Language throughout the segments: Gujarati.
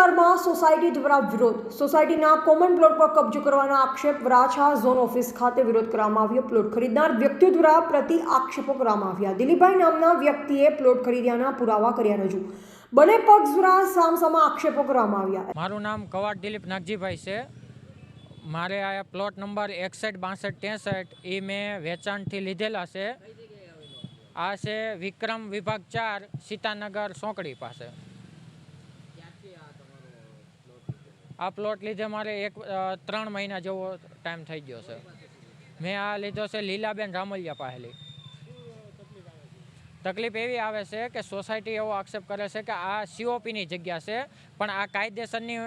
વિસ્તારમાં સોસાયટી દ્વારા વિરોધ. સોસાયટીના કોમન પ્લોટ પર કબજો કરવાના આક્ષેપ વરાછા ઝોન ઓફિસ ખાતે વિરોધ કરવામાં આવ્યો. પ્લોટ ખરીદનાર વ્યક્તિઓ દ્વારા પ્રતિ આક્ષેપો કરવામાં આવ્યા. દિલીપભાઈ નામના વ્યક્તિએ પ્લોટ ખરીદ્યાના પુરાવા કર્યા રજૂ. બંને પક્ષ દ્વારા સામસામા આક્ષેપો કરવામાં આવ્યા. મારું નામ કવાટ દિલીપ નાગજીભાઈ છે. મારે આ પ્લોટ નંબર એકસઠ, બાસઠ, ત્રેસઠ એ મેં વેચાણથી લીધેલા છે. આ છે વિક્રમ વિભાગ ચાર, સીતાનગર સોંકડી પાસે. આ પ્લોટ લીધે મારે એક ત્રણ મહિના જેવો ટાઈમ થઈ ગયો છે. મેં આ લીધો છે લીલાબેન રામલિયા પાહેલી. તકલીફ એવી આવે છે કે સોસાયટી એવો આક્ષેપ કરે છે કે આ સીઓપીની જગ્યા છે, પણ આ કાયદેસરની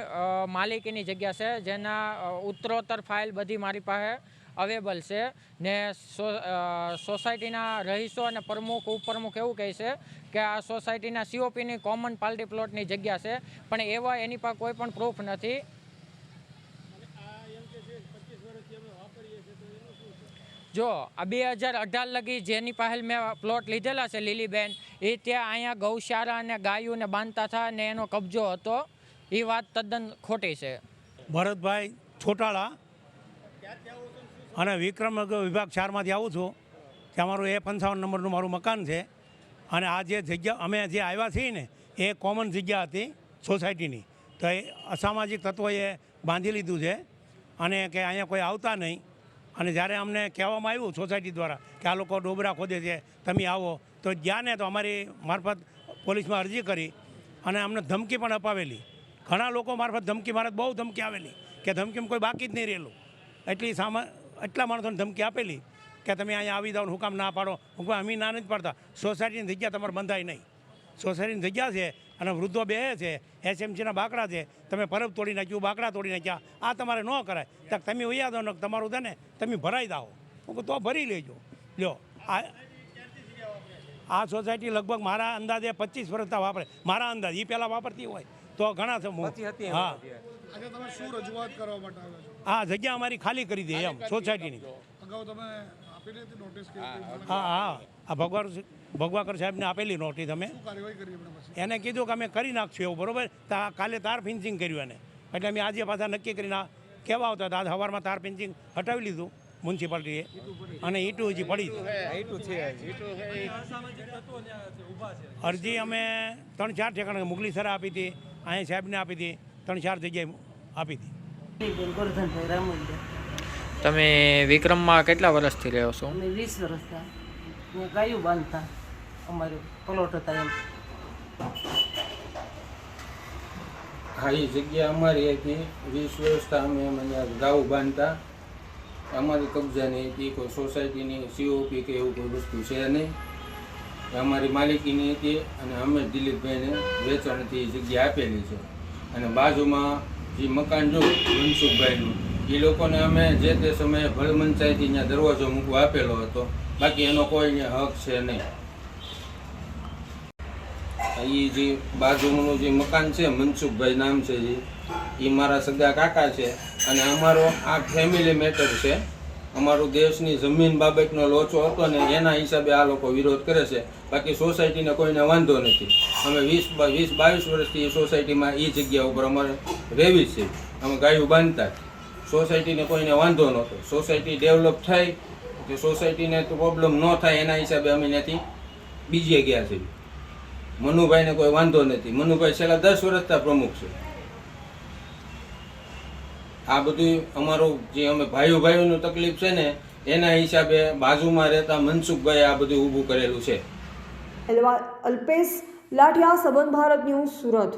માલિકીની જગ્યા છે, જેના ઉત્તરોત્તર ફાઇલ બધી મારી પાસે અવેલેબલ છે. ને સોસાયટીના રહીશો અને પ્રમુખ ઉપપ્રમુખ એવું કહે છે કે આ સોસાયટીના સીઓપીની કોમન પાલ્ટી પ્લોટની જગ્યા છે. પણ એવા એની પાસે કોઈ પણ પ્રૂફ નથી. જો આ બે હજાર અઢાર લગી જેની પાસે મેં પ્લોટ લીધેલા છે લીલીબેન એ ત્યાં અહીંયા ગૌશાળા અને ગાયોને બાંધતા હતા ને એનો કબજો હતો. એ વાત તદ્દન ખોટી છે. ભરતભાઈ છોટાળા. અને વિક્રમ વિભાગ ચારમાંથી આવું છું ત્યાં મારું એ પંચાવન નંબરનું મારું મકાન છે. અને આ જે જગ્યા અમે જે આવ્યા છીએ ને, એ કોમન જગ્યા હતી સોસાયટીની. તો એ અસામાજિક તત્વોએ બાંધી લીધું છે. અને કે અહીંયા કોઈ આવતા નહીં. અને જ્યારે અમને કહેવામાં આવ્યું સોસાયટી દ્વારા કે આ લોકો ડોબરા ખોદે છે, તમે આવો. તો જ્યાં ને તો અમારી મારફત પોલીસમાં અરજી કરી અને અમને ધમકી પણ અપાવેલી. ઘણા લોકો મારફત ધમકી મારફત બહુ ધમકી આવેલી કે ધમકીમાં કોઈ બાકી જ નહીં રહેલું. એટલી સામા એટલા માણસોને ધમકી આપેલી કે તમે અહીંયા આવી જાઓ હુકામ ના પાડો. હું કહું અમે ના નથી પાડતા. સોસાયટીની જગ્યા તમારે બંધાય નહીં. સોસાયટીની જગ્યા છે અને વૃદ્ધો બે છે એસએમસીના બાકડા છે. તમે પરબ તોડી નાખ્યું બાકડા તોડી નાખ્યા. આ તમારે ન કરાય. તો તમે વૈયા દો ને તમારું છે ને તમે ભરાઈ દાઓ હું તો ભરી લેજો. લ્યો આ આ સોસાયટી લગભગ મારા અંદાજે પચીસ વર્ષતા વાપરે. મારા અંદાજ. એ પહેલાં વાપરતી હોય. તો ઘણા છે હા તમે શું રજૂઆત કરવા માટે આવ્યા છો? આ જગ્યા અમારી ખાલી કરી દે એમ સોસાયટીની અગાઉ તમે આપેલી હતી નોટિસ કે શું હા હા. આ ભગવાન ભગવાકર સાહેબને આપેલી નોટિસ અમે. એને કીધું કે અમે કરી નાખશું એવું બરોબર? કાલે તાર ફિન્સિંગ કર્યું એને. એટલે અમે આજે પાછા નક્કી કરીને કહેવા કેવા આવતા હતા? આજે સવારમાં તાર ફિન્સિંગ હટાવી લીધું મ્યુનિસિપાલિટીએ અને ઈટું હજી પડી છે. અરજી અમે ત્રણ ચાર ઠેકાણે મુગલી સર આપી હતી અહીંયા સાહેબને આપી હતી ત્રણ ચાર જગ્યાએ આપી હતી. ગોરધનભાઈ રામોલિયા. તમે વિક્રમમાં કેટલા વર્ષથી રહ્યો છો? અમે વીસ વર્ષ થયા. ગાયું બાંધતા અમારે પ્લોટ હતા એમ. હા એ જગ્યા અમારી હતી. વીસ વર્ષ અમે મને ગાઉ બાંધતા. અમારી કબજાની હતી કોઈ સોસાયટીની સીઓપી કે એવું કોઈ વસ્તુ છે નહીં. અમારી માલિકીની હતી અને અમે દિલીપભાઈને વેચાણથી જગ્યા આપેલી છે. અને બાજુમાં જે મકાન જો મનસુખભાઈનું. એ લોકોને અમે જે તે સમયે ભલમંચાઈથી ત્યાં દરવાજો મૂકવા આપેલો હતો. બાકી એનો કોઈ હક છે નહીં. એ જે બાજુનું જે મકાન છે, મનસુખભાઈ નામ છે એ મારા સગા કાકા છે અને અમારો આ ફેમિલી મેટર છે. અમારું દેશની જમીન બાબતનો લોચો હતો ને એના હિસાબે આ લોકો વિરોધ કરે છે. બાકી સોસાયટીને કોઈને વાંધો નથી. અમે વીસ વીસ બાવીસ વર્ષથી સોસાયટીમાં એ જગ્યા ઉપર અમારે રહેવી છે. અમે ગાયું બાંધતા સોસાયટીને કોઈને વાંધો નહોતો. સોસાયટી ડેવલપ થાય કે સોસાયટીને તો પ્રોબ્લેમ ન થાય, એના હિસાબે અમે ત્યાંથી બીજે ગયા છીએ. મનુભાઈને કોઈ વાંધો નથી. મનુભાઈ છેલ્લા દસ વર્ષથી પ્રમુખ છે. આ બધું અમારું જે અમે ભાઈઓ ભાઈઓનું તકલીફ છે ને, એના હિસાબે બાજુમાં રહેતા મનસુખભાઈ આ બધું ઊભું કરેલું છે. અલ્પેશ લાઠિયા, સંબંધ ભારત ન્યૂઝ સુરત.